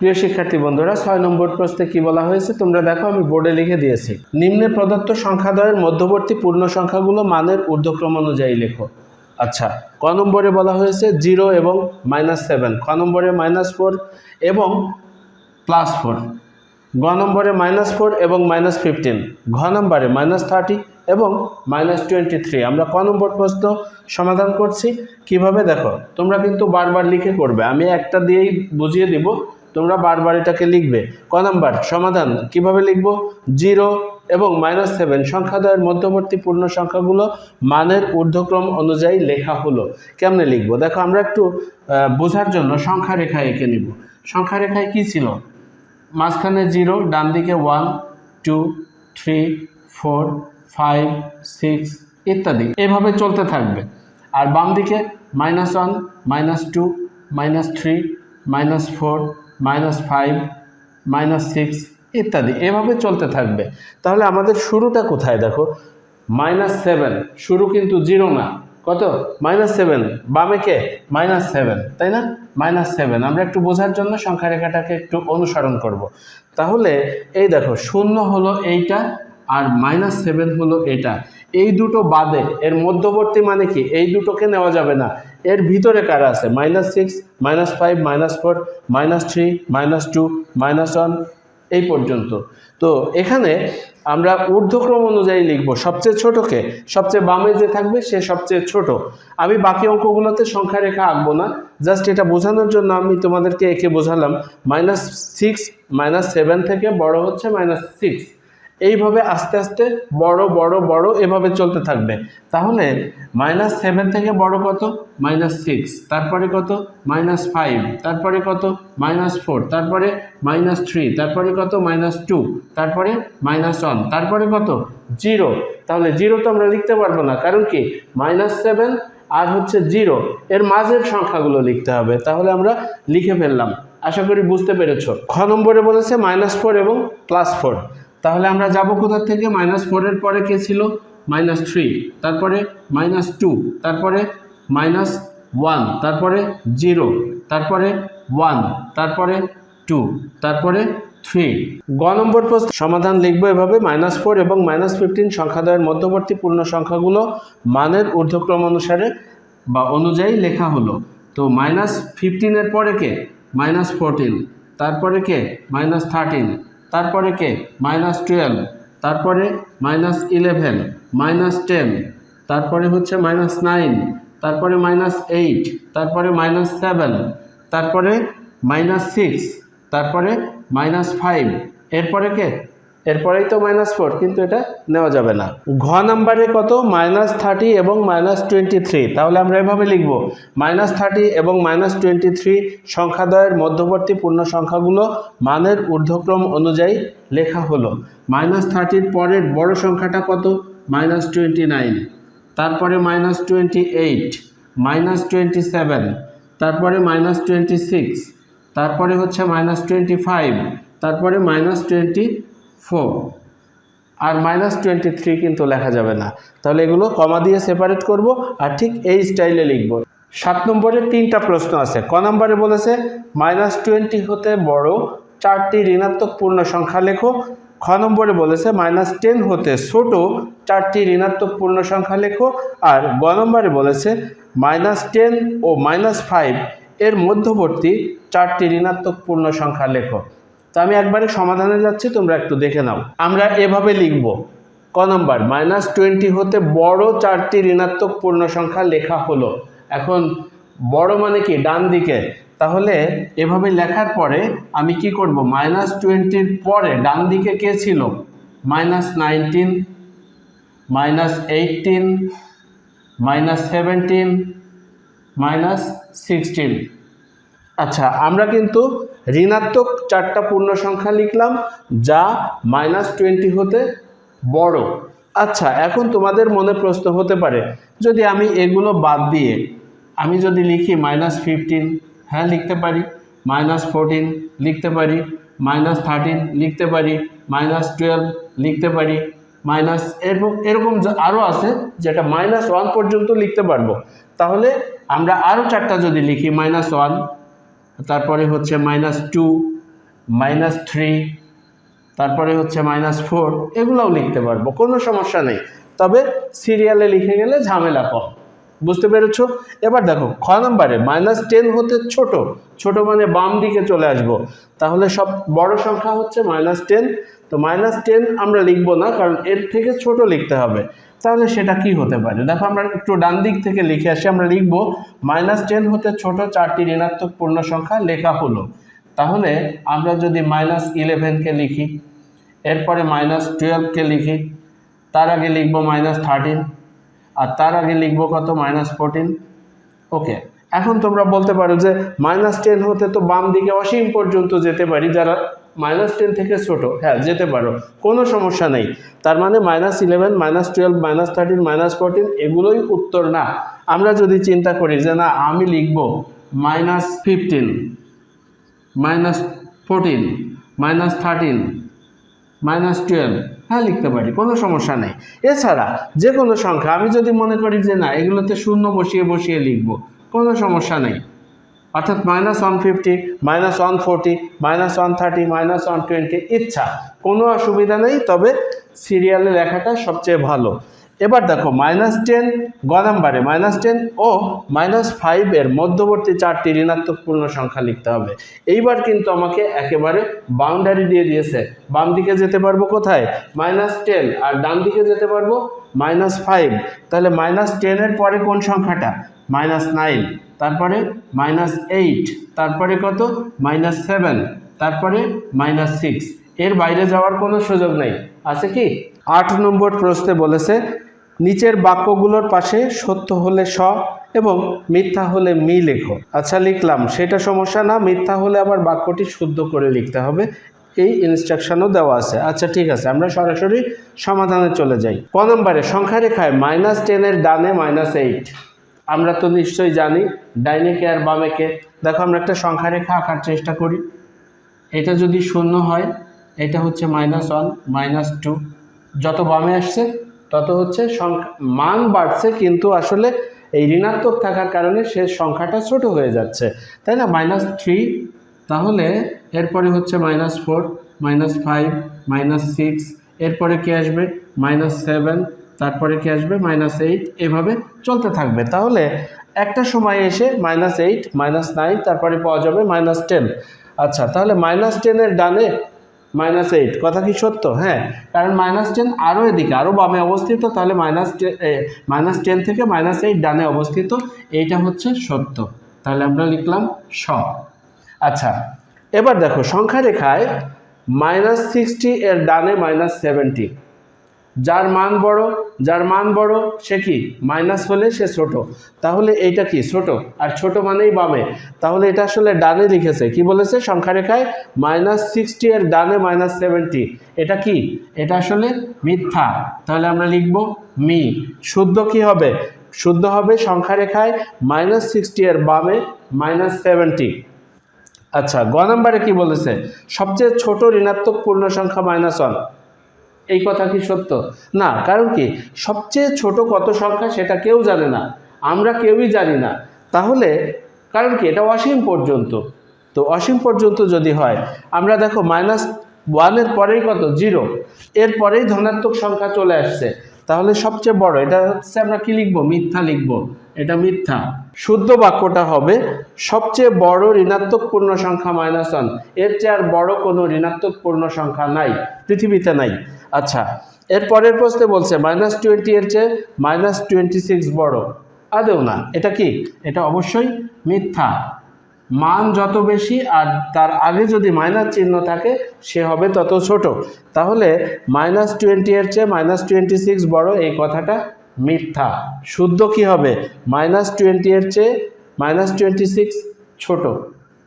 প্রিয় শিক্ষার্থী বন্ধুরা, ছয় নম্বর প্রশ্নে কি বলা হয়েছে? তোমরা দেখো, আমি বোর্ডে লিখে দিয়েছি। নিম্নে প্রদত্ত সংখ্যাদ্বয়ের মধ্যবর্তী পূর্ণ সংখ্যাগুলো মানের ঊর্ধ্বক্রম অনুযায়ী লেখো। আচ্ছা ক নম্বরে বলা হয়েছে জিরো এবং মাইনাস সেভেন। ক নম্বরে মাইনাস ফোর এবং প্লাস ফোর। গ নম্বরে মাইনাস ফোর এবং মাইনাস ফিফটিন। ঘ নম্বরে মাইনাস থার্টি এবং মাইনাস টোয়েন্টি থ্রি। আমরা ক নম্বর প্রশ্ন সমাধান করছি। কীভাবে? দেখো, তোমরা কিন্তু বারবার লিখে করবে। আমি একটা দিয়েই বুঝিয়ে দিব। তোমরা বারবার এটাকে লিখবে। ক নাম্বার, সমাধান। কীভাবে লিখব? জিরো এবং মাইনাস সেভেন সংখ্যাদ্বয়ের মধ্যবর্তী পূর্ণ সংখ্যাগুলো মানের ঊর্ধ্বক্রম অনুযায়ী লেখা হলো। কেমনে লিখব? দেখো, আমরা একটু বোঝার জন্য সংখ্যা রেখা এঁকে নিব। সংখ্যা রেখায় কি ছিল? মাঝখানে জিরো, ডান দিকে one, two, three, four, five, six ইত্যাদি। এভাবে চলতে থাকবে। আর বাম দিকে minus one, minus two, minus three, minus four minus five minus six ইত্যাদি। এভাবে চলতে থাকবে। তাহলে আমাদের শুরুটা কোথায়? দেখো মাইনাস সেভেন শুরু কিন্তু জিরো না। কত? মাইনাস সেভেন বামে কে? মাইনাস সেভেন তাই না? মাইনাস সেভেন আমরা একটু বোঝার জন্য সংখ্যা রেখাটাকে একটু অনুসরণ করব। তাহলে এই দেখো, শূন্য হলো এইটা আর মাইনাস সেভেন হলো এটা। এই দুটো বাদে, এর মধ্যবর্তী মানে কি? এই দুটোকে নেওয়া যাবে না। এর ভিতরে কারা আছে? Minus six minus five minus four minus three minus two minus one এই পর্যন্ত। তো এখানে আমরা ঊর্ধ্বক্রম অনুযায়ী লিখব। সবচেয়ে ছোটকে, সবচেয়ে বামে যে থাকবে, সে সবচেয়ে ছোট। আমি বাকি অঙ্কগুলোতে সংখ্যা রেখা আঁকবো না। জাস্ট এটা বোঝানোর জন্য আমি তোমাদেরকে একে বোঝালাম। মাইনাস সিক্স মাইনাস সেভেন থেকে বড় হচ্ছে মাইনাস সিক্স এইভাবে আস্তে আস্তে বড় বড় বড় এভাবে চলতে থাকবে। তাহলে মাইনাস সেভেন থেকে বড় কত? মাইনাস সিক্স তারপরে কত? মাইনাস ফাইভ তারপরে কত? মাইনাস ফোর তারপরে মাইনাস থ্রি তারপরে কত? মাইনাস টু তারপরে মাইনাস ওয়ান তারপরে কত? জিরো তাহলে জিরো তো আমরা লিখতে পারব না। কারণ কি? মাইনাস সেভেন আর হচ্ছে জিরো এর মাঝের সংখ্যাগুলো লিখতে হবে। তাহলে আমরা লিখে ফেললাম। আশা করি বুঝতে পেরেছ। খ নম্বরে বলেছে মাইনাস ফোর এবং প্লাস ফোর তাহলে আমরা যাব কোথার থেকে? মাইনাস ফোরের পরে কে ছিল? মাইনাস থ্রি তারপরে মাইনাস টু তারপরে মাইনাস ওয়ান তারপরে জিরো তারপরে ওয়ান তারপরে টু তারপরে থ্রি গ নম্বর প্রশ্ন সমাধান লিখব এভাবে। মাইনাস ফোর এবং মাইনাস ফিফটিন সংখ্যাদ্বয়ের মধ্যবর্তী পূর্ণ সংখ্যাগুলো মানের ঊর্ধ্বক্রম অনুসারে বা অনুযায়ী লেখা হলো। তো মাইনাস ফিফটিনের পরে কে? মাইনাস ফোরটিন তারপরে কে? মাইনাস থার্টিন তারপরে কে? মাইনাস টুয়েলভ তারপরে মাইনাস ইলেভেন মাইনাস টেন তারপরে হচ্ছে মাইনাস নাইন তারপরে মাইনাস এইট তারপরে মাইনাস সেভেন তারপরে মাইনাস সিক্স তারপরে মাইনাস ফাইভ এরপরে কে? এরপরেই তো মাইনাস ফোর কিন্তু এটা নেওয়া যাবে না। ঘ নাম্বারে কত? মাইনাস থার্টি এবং মাইনাস টোয়েন্টি থ্রি তাহলে আমরা এভাবে লিখব। মাইনাস থার্টি এবং মাইনাস টোয়েন্টি থ্রি সংখ্যাদ্বয়ের মধ্যবর্তী পূর্ণ সংখ্যাগুলো মানের ঊর্ধ্বক্রম অনুযায়ী লেখা হলো। মাইনাস থার্টির পরের বড় সংখ্যাটা কত? মাইনাস টোয়েন্টি নাইন তারপরে minus twenty eight minus twenty seven তারপরে মাইনাস টোয়েন্টি সিক্স তারপরে হচ্ছে মাইনাস টোয়েন্টি ফাইভ তারপরে মাইনাস টোয়েন্টি ফোর। আর মাইনাস টোয়েন্টি থ্রি কিন্তু লেখা যাবে না। তাহলে এগুলো কমা দিয়ে সেপারেট করব আর ঠিক এই স্টাইলে লিখব। সাত নম্বরে তিনটা প্রশ্ন আছে। ক নম্বরে বলেছে মাইনাস টোয়েন্টি হতে বড় চারটি ঋণাত্মক পূর্ণ সংখ্যা লেখো। খ নম্বরে বলেছে মাইনাস টেন হতে ছোট চারটি ঋণাত্মক পূর্ণ সংখ্যা লেখো। আর গ নম্বরে বলেছে মাইনাস টেন ও মাইনাস ফাইভ এর মধ্যবর্তী চারটি ঋণাত্মক পূর্ণ সংখ্যা লেখো। তো আমি একবারে সমাধানে যাচ্ছি, তোমরা একটু দেখে নাও। আমরা এভাবে লিখব। ক নম্বর, মাইনাস টোয়েন্টি হতে বড় চারটি ঋণাত্মক পূর্ণ সংখ্যা লেখা হলো। এখন বড় মানে কি? ডান দিকে। তাহলে এভাবে লেখার পরে আমি কি করব? মাইনাস টোয়েন্টির পরে ডান দিকে কে ছিল? Minus nineteen, minus eighteen, minus seventeen, minus sixteen. আচ্ছা আমরা কিন্তু ঋণাত্মক চারটা পূর্ণ সংখ্যা লিখলাম, যা মাইনাস টোয়েন্টি হতে বড়। আচ্ছা এখন তোমাদের মনে প্রশ্ন হতে পারে, যদি আমি এগুলো বাদ দিয়ে আমি যদি লিখি মাইনাস ফিফটিন হ্যাঁ লিখতে পারি মাইনাস ফোরটিন লিখতে পারি মাইনাস থার্টিন লিখতে পারি মাইনাস টুয়েলভ লিখতে পারি মাইনাস এরকম এরকম আরও আছে, যেটা মাইনাস ওয়ান পর্যন্ত লিখতে পারব। তাহলে আমরা আরও চারটা যদি লিখি মাইনাস ওয়ান তারপরে হচ্ছে মাইনাস টু মাইনাস থ্রি তারপরে হচ্ছে মাইনাস ফোর এগুলোও লিখতে পারব, কোনো সমস্যা নেই। তবে সিরিয়ালে লিখে গেলে ঝামেলা কম, বুঝতে পেরেছ? এবার দেখো, খ নম্বরে মাইনাস টেন হতে ছোট ছোট মানে বাম দিকে চলে আসব, তাহলে সব বড় সংখ্যা হচ্ছে মাইনাস টেন তো মাইনাস টেন আমরা লিখব না, কারণ এর থেকে ছোট লিখতে হবে। তাহলে সেটা কি হতে পারে? দেখো আমরা একটু ডান দিক থেকে লিখে আসি, আমরা লিখব মাইনাস টেন হতে ছোট, চারটি ঋণাত্মক পূর্ণ সংখ্যা লেখা হলো। তাহলে আমরা যদি মাইনাস ইলেভেনকে লিখি, এরপরে মাইনাস টুয়েলভকে লিখি, তার আগে লিখব মাইনাস থার্টিন আর তার আগে লিখব কত? মাইনাস ফোরটিন ওকে এখন তোমরা বলতে পারো যে মাইনাস টেন হতে তো বাম দিকে অসীম পর্যন্ত যেতে পারি যারা মাইনাস টেন থেকে ছোট হ্যাঁ যেতে পারো, কোনো সমস্যা নেই। তার মানে minus eleven minus twelve minus thirteen minus fourteen এগুলোই উত্তর না। আমরা যদি চিন্তা করি যে না, আমি লিখব minus fifteen minus fourteen minus thirteen minus twelve হ্যাঁ লিখতে পারি, কোনো সমস্যা নেই। এছাড়া যে কোনো সংখ্যা, আমি যদি মনে করি যে না, এগুলোতে শূন্য বসিয়ে বসিয়ে লিখব, কোনো সমস্যা নেই। অর্থাৎ minus one fifty minus one forty minus one thirty minus one twenty ইচ্ছা। কোনো অসুবিধা নেই, তবে সিরিয়ালে লেখাটা সবচেয়ে ভালো। এবার দেখো মাইনাস টেন গ নাম্বারে মাইনাস টেন ও মাইনাস ফাইভের মধ্যবর্তী চারটি ঋণাত্মক পূর্ণ সংখ্যা লিখতে হবে। এইবার কিন্তু আমাকে একেবারে বাউন্ডারি দিয়ে দিয়েছে। বাম দিকে যেতে পারব কোথায়? মাইনাস টেন আর ডান দিকে যেতে পারব মাইনাস ফাইভ তাহলে মাইনাস টেনের পরে কোন সংখ্যাটা? মাইনাস নাইন, তারপরে মাইনাস এইট, তারপরে কত? মাইনাস সেভেন, তারপরে মাইনাস সিক্স। এর বাইরে যাওয়ার কোনো সুযোগ নেই। আছে কি? আট নম্বর প্রশ্নে বলেছে, নিচের বাক্যগুলোর পাশে সত্য হলে স এবং মিথ্যা হলে মি লেখো। আচ্ছা লিখলাম। সেটা সমস্যা না, মিথ্যা হলে আবার বাক্যটি শুদ্ধ করে লিখতে হবে। এই ইনস্ট্রাকশনও দেওয়া আছে। আচ্ছা ঠিক আছে। আমরা সরাসরি সমাধানে চলে যাই। ক নম্বরে সংখ্যা রেখায় মাইনাস টেনের ডানে মাইনাস এইট। আমরা তো নিশ্চয়ই জানি, ডাইনে কে আর বামে কে। দেখো, আমরা একটা সংখ্যা রেখা আঁকার চেষ্টা করি। এটা যদি শূন্য হয়, এটা হচ্ছে মাইনাস ওয়ান মাইনাস টু যত বামে আসছে, তত হচ্ছে সংখ্যা, মান বাড়ছে, কিন্তু আসলে এই ঋণাত্মক থাকার কারণে সে সংখ্যাটা ছোট হয়ে যাচ্ছে। তাই না? মাইনাস থ্রি তাহলে এরপরে হচ্ছে minus four minus five minus six এরপরে কি আসবে? মাইনাস সেভেন তারপরে কি আসবে? মাইনাস এইট এভাবে চলতে থাকবে। তাহলে একটা সময় এসে মাইনাস এইট মাইনাস নাইন তারপরে পাওয়া যাবে মাইনাস টেন আচ্ছা তাহলে মাইনাস টেনের ডানে মাইনাস এইট কথা কি সত্য? হ্যাঁ কারণ মাইনাস টেন আরও এদিকে আরও বামে অবস্থিত, তাহলে মাইনাস মাইনাস টেন থেকে মাইনাস এইট ডানে অবস্থিত, এইটা হচ্ছে সত্য। তাহলে আমরা লিখলাম স। আচ্ছা এবার দেখো সংখ্যা রেখায় মাইনাস সিক্সটি এর ডানে মাইনাস সেভেন্টি যার মান বড়, যার মান বড়, সে কি? মাইনাস হলে সে ছোট। তাহলে এইটা কি? ছোট। আর ছোট মানেই বামে। তাহলে এটা আসলে ডানে লিখেছে। কি বলেছে? সংখ্যা রেখায় মাইনাস সিক্সটি এর ডানে মাইনাস সেভেন্টি এটা কি? এটা আসলে মিথ্যা। তাহলে আমরা লিখব মি। শুদ্ধ কি হবে? শুদ্ধ হবে সংখ্যা রেখায় মাইনাস সিক্সটি এর বামে মাইনাস সেভেন্টি আচ্ছা গ নাম্বারে কি বলেছে? সবচেয়ে ছোট ঋণাত্মক পূর্ণ সংখ্যা মাইনাস ওয়ান এই কথা কি সত্য? না, কারণ কি? সবচেয়ে ছোট কত সংখ্যা সেটা কেউ জানে না। আমরা কেউই জানি না। তাহলে, কারণ কি? এটা অসীম পর্যন্ত। তো অসীম পর্যন্ত যদি হয়, আমরা দেখো মাইনাস ওয়ানের পরেই কত? জিরো এর পরেই ধনাত্মক সংখ্যা চলে আসছে। তাহলে সবচেয়ে বড়, এটা হচ্ছে আমরা কি লিখব? মিথ্যা লিখব। এটা মিথ্যা। শুদ্ধ বাক্যটা হবে, সবচেয়ে বড় ঋণাত্মক পূর্ণ সংখ্যা মাইনাস ওয়ানের চেয়ে আর বড় কোনো ঋণাত্মক পূর্ণ সংখ্যা নাই, পৃথিবীতে নাই। আচ্ছা এর পরের প্রশ্নে বলছে মাইনাস টোয়েন্টি এর চেয়ে মাইনাস টোয়েন্টি সিক্স বড় আদেও না, এটা কি? এটা অবশ্যই মিথ্যা। মান যত বেশি আর তার আগে যদি মাইনাস চিহ্ন থাকে, সে হবে তত ছোট। তাহলে মাইনাস টোয়েন্টি এর চেয়ে মাইনাস টোয়েন্টি সিক্স বড়, এই কথাটা মিথ্যা। শুদ্ধ কি হবে? মাইনাস টোয়েন্টি এর চেয়ে মাইনাস টোয়েন্টি সিক্স ছোট।